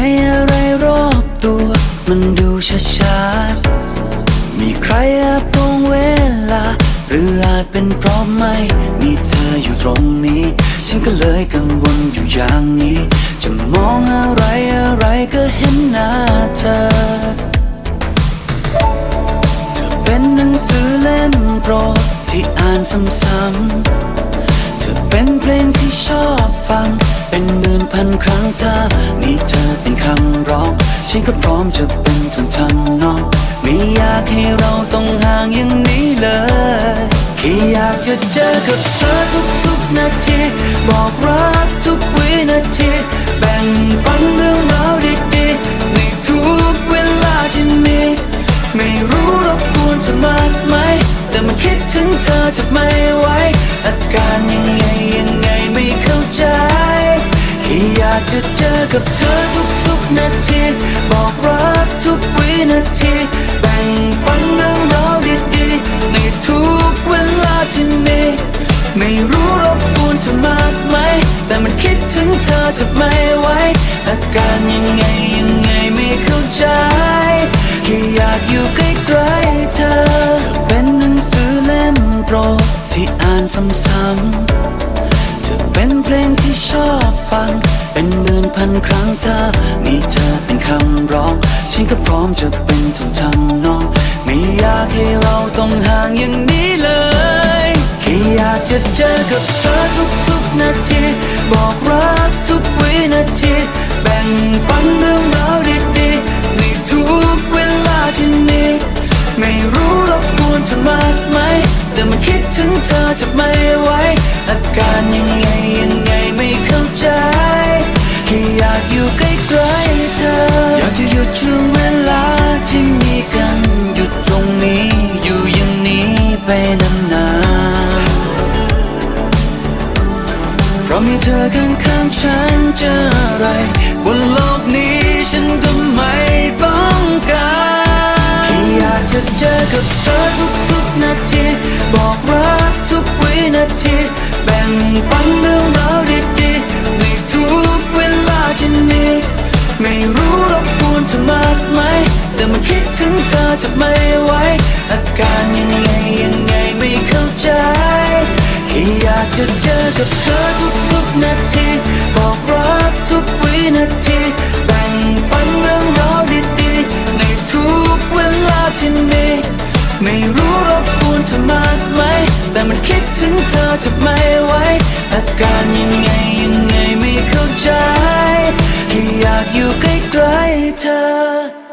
ไมันดูช้าๆมีใครแอบตรงเวลา หรืออาจเป็นเพราะไม่ มีเธออยู่ตรงนี้ ฉันก็เลยกังวลอยู่อย่างนี้ จะมองอะไรอะไรก็เห็นหน้าเธอ เธอเป็นหนังสือเล่มโปรดที่อ่านซ้ำๆเธอเป็นเพลงที่ชอบฟัง เป็นหมื่นพันครั้งถ้ามีเธอเป็นคำร้อง ฉันก็พร้อมจะเป็นทุนทำนอง ไม่อยากให้เราต้องห่างอย่างนี้เลยแค่อยากจะเจอกับเธอทุกๆนาที บอกรักทุกวินาที แบ่งปันเรื่องราวดีๆในทุกเวลาที่มี ไม่รู้หรอกากจะเจอกับเธอทุกๆนาที บอกรักทุกวินาทีแบ่งปันเรื่องราวดีๆในทุกเวลาที่มีไม่รู้รบกวนเธอมากไหม แต่มันคิดถึงเธอจะไม่ไหวอาการยังไงยังไงไม่เข้าใจแค่ ลงที่ชอบฟัง เป็นหมื่นพันครั้งถ้ามีเธอเป็นคำร้อง ฉันก็พร้อมจะเป็นทุนทำนอง ไม่อยากให้เราต้องห่างอย่างนี้เลยแค่อยากจะเจอกับเธอทุกๆนาที บอกรักทุกวินาที แบ่งปันเรื่องราวดีๆในทุกเวลาที่มีไม่รู้รบกวนเธอมากไหม แต่มันคิดถึงเธอจะไม่ไหวอาการยังไงยังไง ๆเพราะมีเธอข้างฉันจะอะไรบนโลกนี้ฉันก็ไม่ต้องการแค่อยากจะเจอกับเธอทุกๆนาที บอกรักทุกวินาที แบ่งปันเรื่องราวดีๆในทุกเวลาที่มีไม่รู้รบกวนเธอมากไหม แต่มันคิดถึงเธอจะไม่ไหวอาการยังไง แค่อยากจะเจอกับเธอทุกๆนาที บอกรักทุกวินาทีแบ่งปันเรื่องราวดีๆในทุกเวลาที่มีไม่รู้รบกวนเธอมากไหม แต่มันคิดถึงเธอจะไม่ไหวอาการยังไงยังไงไม่เข้าใจแค่อยากอยู่ใกล้ๆเธอ